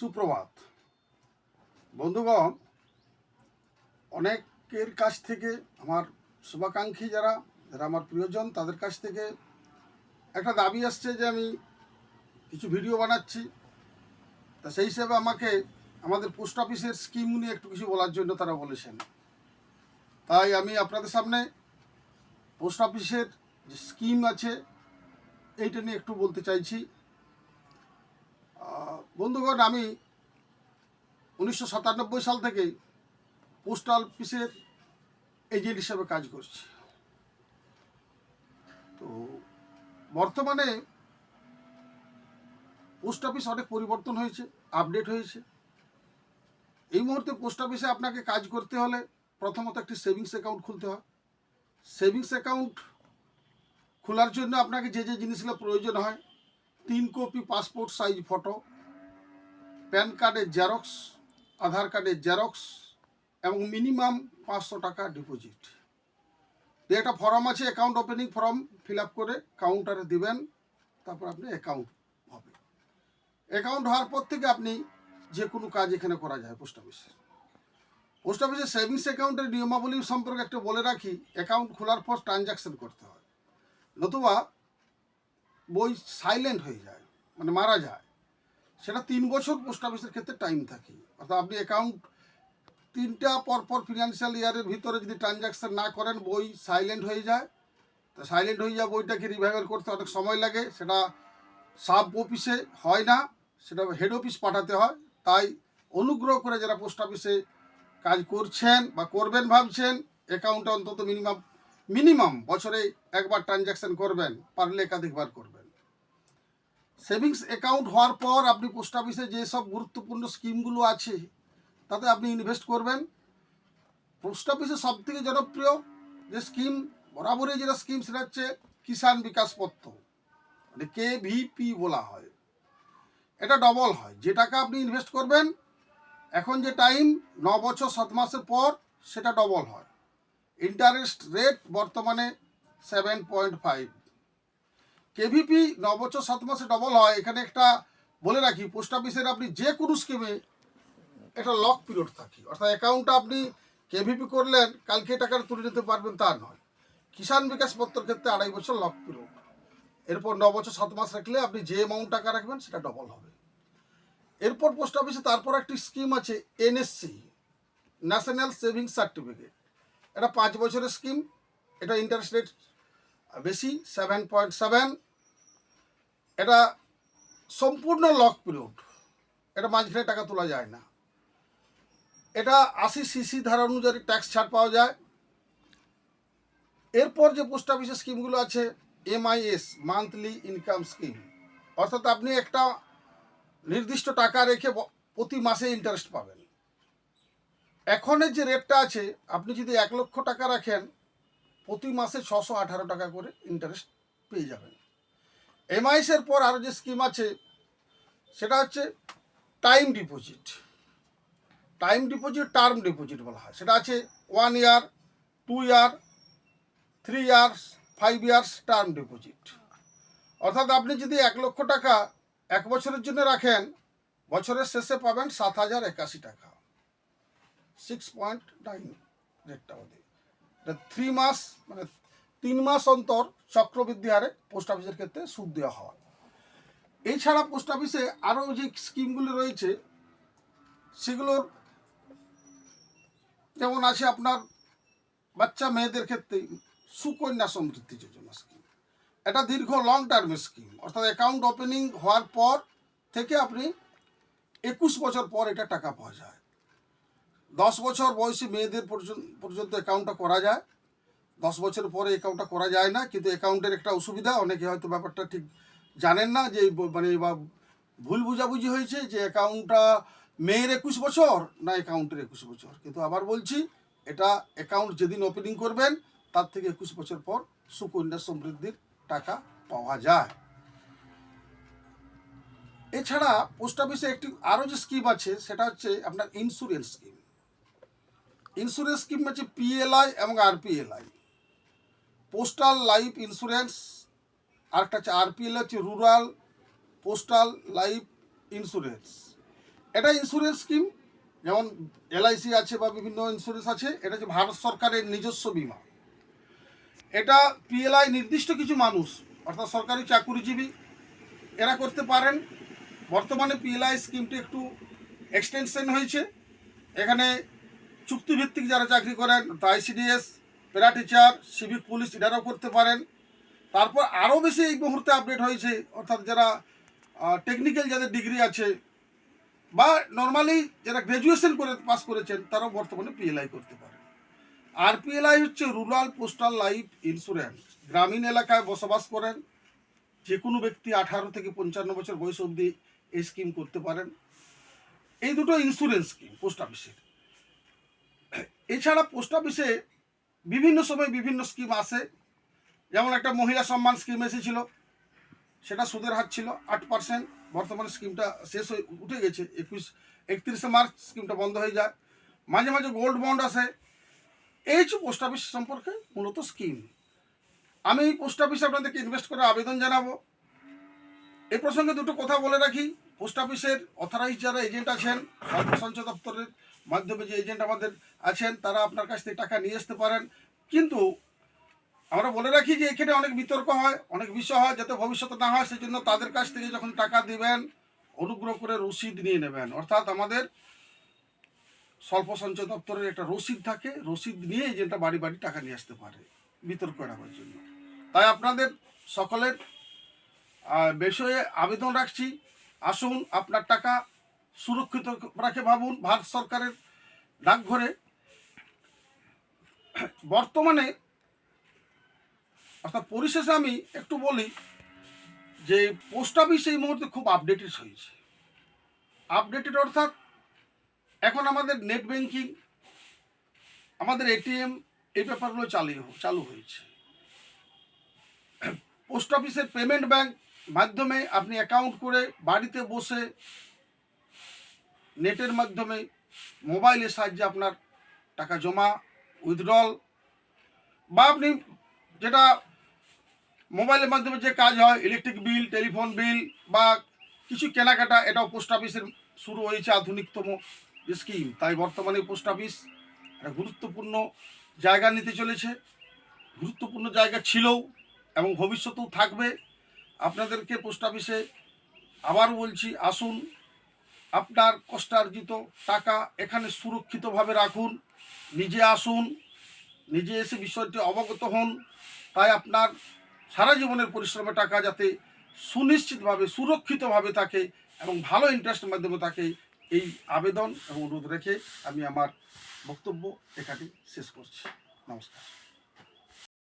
সুপ্রভাত। বন্ধুগণ, অনেকের কাছ থেকে আমার শুভাকাঙ্ক্ষী যারা যারা আমার প্রিয়জন, তাদের কাছ থেকে একটা দাবি আসছে যে আমি কিছু ভিডিও বানাচ্ছি। তা সেই হিসেবে আমাকে আমাদের পোস্ট অফিসের স্কিম নিয়ে একটু কিছু বলার জন্য তারা বলেছেন। তাই আমি আপনাদের সামনে পোস্ট অফিসের যে স্কিম আছে, এইটা নিয়ে একটু বলতে চাইছি। বন্ধুগণ, আমি উনিশশো সাতানব্বই সাল থেকে পোস্টাল অফিসের এজেন্ট হিসেবে কাজ করছি। তো বর্তমানে পোস্ট অফিস অনেক পরিবর্তন হয়েছে আপডেট হয়েছে। এই মুহূর্তে পোস্ট অফিসে আপনাকে কাজ করতে হলে প্রথমত একটি সেভিংস অ্যাকাউন্ট খুলতে হয়। সেভিংস অ্যাকাউন্ট খোলার জন্য আপনাকে যে যে জিনিসগুলো প্রয়োজন হয় তিন copy passport size photo, PAN কার্ডের জেরক্স, আধার কার্ডের জেরক্স এবং মিনিমাম পাঁচশো টাকা ডিপোজিট। একটা ফর্ম আছে account opening form fill up করে কাউন্টারে দিবেন, তারপর আপনি অ্যাকাউন্ট হবে অ্যাকাউন্ট হওয়ার পর থেকে আপনি যে কোনো কাজ এখানে করা যায় পোস্ট অফিসে পোস্ট অফিসে সেভিংস অ্যাকাউন্টের নিয়মাবলী সম্পর্কে একটু বলে রাখি অ্যাকাউন্ট খোলার পর ট্রানজাকশন করতে হয়। নতুবা বই সাইলেন্ট হয়ে যায় মানে মারা যায়। সেটা তিন বছর পোস্ট অফিসের ক্ষেত্রে টাইম থাকে। অর্থাৎ আপনি অ্যাকাউন্ট তিনটা পরপর ফিনান্সিয়াল ইয়ারের ভিতরে যদি ট্রানজাকশন না করেন, বই সাইলেন্ট হয়ে যায়। তো সাইলেন্ট হয়ে যায় বইটাকে রিভাইভাল করতে অনেক সময় লাগে। সেটা সাব অফিসে হয় না, সেটা হেড অফিস পাঠাতে হয়। তাই অনুগ্রহ করে যারা পোস্ট অফিসে কাজ করছেন বা করবেন ভাবছেন অ্যাকাউন্টটা অন্তত মিনিমাম মিনিমাম বছরে একবার ট্রানজাকশন করবেন, পারলে একাধিকবার করবেন। সেভিংস অ্যাকাউন্ট হওয়ার পর আপনি পোস্ট অফিসে যেসব গুরুত্বপূর্ণ স্কিমগুলো আছে, তাতে আপনি ইনভেস্ট করবেন। পোস্ট অফিসে সব থেকে জনপ্রিয় যে স্কিম বরাবরই যেটা স্কিম সেটা হচ্ছে কিষাণ বিকাশ পত্র মানে কে ভিপি বলা হয়। এটা ডবল হয়। যে টাকা আপনি ইনভেস্ট করবেন, এখন যে টাইম ন বছর, সাত মাসের পর, সেটা ডবল হয়। ইন্টারেস্ট রেট বর্তমানে সেভেন পয়েন্ট ফাইভ কেভিপি ন বছর সাত মাসে ডবল হয়। এখানে একটা বলে রাখি পোস্ট অফিসের আপনি যে কোনো স্কিমে একটা লক পিরিয়ড থাকে। অর্থাৎ অ্যাকাউন্টটা আপনি কেভিপি করলেন, কালকে টাকাটা তুলে নিতে পারবেন তা নয়। কিষাণ বিকাশ পত্রের ক্ষেত্রে আড়াই বছর লক পিরিয়ড এরপর ন বছর সাত মাস রাখলে আপনি যে অ্যামাউন্ট টাকা রাখবেন, সেটা ডবল হবে। এরপর পোস্ট অফিসে তারপর একটি স্কিম আছে এনএসসি ন্যাশনাল সেভিংস সার্টিফিকেট এটা পাঁচ বছরের স্কিম, এটা ইন্টারেস্ট রেট বেশি সেভেন পয়েন্ট সেভেন এটা সম্পূর্ণ লক পিরিয়ড এটা মাঝখানে টাকা তোলা যায় না। এটা আশি সিসি ধারা অনুযায়ী ট্যাক্স ছাড় পাওয়া যায়। এরপর যে পোস্ট অফিসের স্কিমগুলো আছে এমআইএস মান্থলি ইনকাম স্কিম অর্থাৎ আপনি একটা নির্দিষ্ট টাকা রেখে প্রতি মাসে ইন্টারেস্ট পাবেন। এখনের যে রেটটা আছে, আপনি যদি এক লক্ষ টাকা রাখেন, প্রতি মাসে ছশো আঠারো টাকা করে ইন্টারেস্ট পেয়ে যাবেন। এমআইএসের পর আরও যে স্কিম আছে, সেটা হচ্ছে time deposit time deposit term deposit বলা হয়। সেটা আছে one year two year three years five years term deposit অর্থাৎ আপনি যদি এক লক্ষ টাকা এক বছরের জন্য রাখেন, বছরের শেষে পাবেন সাত হাজার একাশি টাকা। সিক্স পয়েন্ট নাইন রেটটা ওদের এটা থ্রি মাস মানে তিন মাস অন্তর চক্রবৃদ্ধি হারে পোস্ট অফিসের ক্ষেত্রে সুদ দেওয়া হয়। এছাড়া পোস্ট অফিসে আরও যে স্কিমগুলি রয়েছে, সেগুলোর যেমন আছে আপনার বাচ্চা মেয়েদের ক্ষেত্রে সুকন্যা সমৃদ্ধি যোজনা স্কিম এটা দীর্ঘ লং টার্মের স্কিম অর্থাৎ অ্যাকাউন্ট ওপেনিং হওয়ার পর থেকে আপনি একুশ বছর পর এটা টাকা পাওয়া যায়। দশ বছর বয়সী মেয়েদের পর্যন্ত অ্যাকাউন্টটা করা যায়। দশ বছর পরে অ্যাকাউন্টটা করা যায় না, কিন্তু অ্যাকাউন্টের একটা অসুবিধা, অনেকে হয়তো ব্যাপারটা ঠিক জানেন না যে মানে বা ভুল বুঝাবুঝি হয়েছে যে অ্যাকাউন্টটা মেয়ের একুশ বছর না অ্যাকাউন্টের একুশ বছর। কিন্তু আবার বলছি, এটা অ্যাকাউন্ট যেদিন ওপেনিং করবেন, তার থেকে একুশ বছর পর সুকন্যা সমৃদ্ধির টাকা পাওয়া যায়। এছাড়া পোস্ট অফিসে একটি আরও যে স্কিম আছে, সেটা হচ্ছে আপনার ইন্স্যুরেন্স স্কিম ইন্স্যুরেন্স স্কিম হচ্ছে পিএলআই এবং আরপিএলআই পোস্টাল লাইফ ইন্স্যুরেন্স আরেকটা হচ্ছে আরপিএল হচ্ছে রুরাল পোস্টাল লাইফ ইন্স্যুরেন্স এটা ইন্স্যুরেন্স স্কিম, যেমন এলআইসি আছে বা বিভিন্ন ইন্স্যুরেন্স আছে, এটা হচ্ছে ভারত সরকারের নিজস্ব বিমা। এটা পিএলআই নির্দিষ্ট কিছু মানুষ, অর্থাৎ সরকারি চাকুরিজীবী, এরা করতে পারেন। বর্তমানে পিএলআই স্কিমটি একটু এক্সটেনশন হয়েছে। এখানে চুক্তিভিত্তিক যারা চাকরি করেন ICDS para teacher civic police এনারাও করতে পারেন। তারপর আরও বেশি এই মুহূর্তে আপডেট হয়েছে, অর্থাৎ যারা টেকনিক্যাল যাদের ডিগ্রি আছে, বা নর্মালি যারা গ্র্যাজুয়েশন করে পাস করেছেন, তারাও বর্তমানে পিএলআই করতে পারে আর পিএলআই হচ্ছে রুরাল পোস্টাল লাইফ ইন্স্যুরেন্স গ্রামীণ এলাকায় বসবাস করেন যে কোনো ব্যক্তি আঠারো থেকে পঞ্চান্ন বছর বয়স অবধি এই স্কিম করতে পারেন। এই দুটো ইন্স্যুরেন্স স্কিম পোস্ট অফিসের এছাড়া পোস্ট অফিসে বিভিন্ন সময় বিভিন্ন স্কিম আসে। যেমন একটা মহিলা সম্মান স্কিম এসেছিল, সেটা সুদের হার ছিল আট পার্সেন্ট বর্তমানে স্কিমটা শেষ হয়ে উঠে গেছে, একুশ, একত্রিশে মার্চ স্কিমটা বন্ধ হয়ে যায়। মাঝে মাঝে গোল্ড বন্ড আসে। এই হচ্ছে পোস্ট অফিস সম্পর্কে মূলত স্কিম আমি এই পোস্ট অফিসে আপনাদেরকে ইনভেস্ট করে আবেদন জানাব। এই প্রসঙ্গে দুটো কথা বলে রাখি। পোস্ট অফিসের অথরাইজ যারা এজেন্ট আছেন সঞ্চয় দপ্তরের মাধ্যমে যে এজেন্ট আমাদের আছেন, তারা আপনার কাছ থেকে টাকা নিয়ে আসতে পারেন। কিন্তু আমরা বলে রাখি যে এখানে অনেক বিতর্ক হয়, অনেক বিষয় হয়, যাতে ভবিষ্যতে না হয় সেই জন্য তাদের কাছ থেকে যখন টাকা দিবেন, অনুগ্রহ করে রসিদ নিয়ে নেবেন। অর্থাৎ আমাদের স্বল্প সঞ্চয় দপ্তরের একটা রসিদ থাকে, রসিদ নিয়ে এজেন্টটা বাড়ি বাড়ি টাকা নিয়ে আসতে পারে, বিতর্ক এড়াবার জন্য। তাই আপনাদের সকলের বিষয়ে আবেদন রাখছি। আসুন, আপনার টাকা সুরক্ষিত রাখে ভাবুন, ভারত সরকারের ডাকঘরে। বর্তমানে অর্থাৎ পরিশেষে আমি একটু বলি যে পোস্ট অফিস এই মুহূর্তে খুব আপডেটেড হয়েছে। আপডেটেড অর্থাৎ এখন আমাদের নেট ব্যাংকিং আমাদের এটিএম এই ব্যাপারগুলো চালু চালু হয়েছে। পোস্ট অফিসের পেমেন্ট ব্যাংক মাধ্যমে আপনি অ্যাকাউন্ট করে বাড়িতে বসে নেটের মাধ্যমে মোবাইলের সাহায্যে আপনার টাকা জমা উইথড্রল বা আপনি যেটা মোবাইলের মাধ্যমে যে কাজ হয় ইলেকট্রিক বিল টেলিফোন বিল বা কিছু কেনাকাটা, এটাও পোস্ট অফিসের শুরু হয়েছে আধুনিকতম স্কিম তাই বর্তমানে পোস্ট অফিস একটা গুরুত্বপূর্ণ জায়গা নিতে চলেছে। গুরুত্বপূর্ণ জায়গা ছিলও এবং ভবিষ্যতেও থাকবে। আপনাদেরকে পোস্ট অফিসে আবার বলছি, আসুন। আপনার কষ্টার্জিত টাকা এখানে সুরক্ষিতভাবে রাখুন, নিজে আসুন, নিজে এসে বিষয়টি অবগত হন, তাই আপনার সারা জীবনের পরিশ্রমের টাকা যাতে সুনিশ্চিতভাবে, সুরক্ষিতভাবে থাকে এবং ভালো ইন্টারেস্টের মাধ্যমে থাকে, এই আবেদন এবং অনুরোধ রেখে আমি আমার বক্তব্য এখানে শেষ করছি। নমস্কার।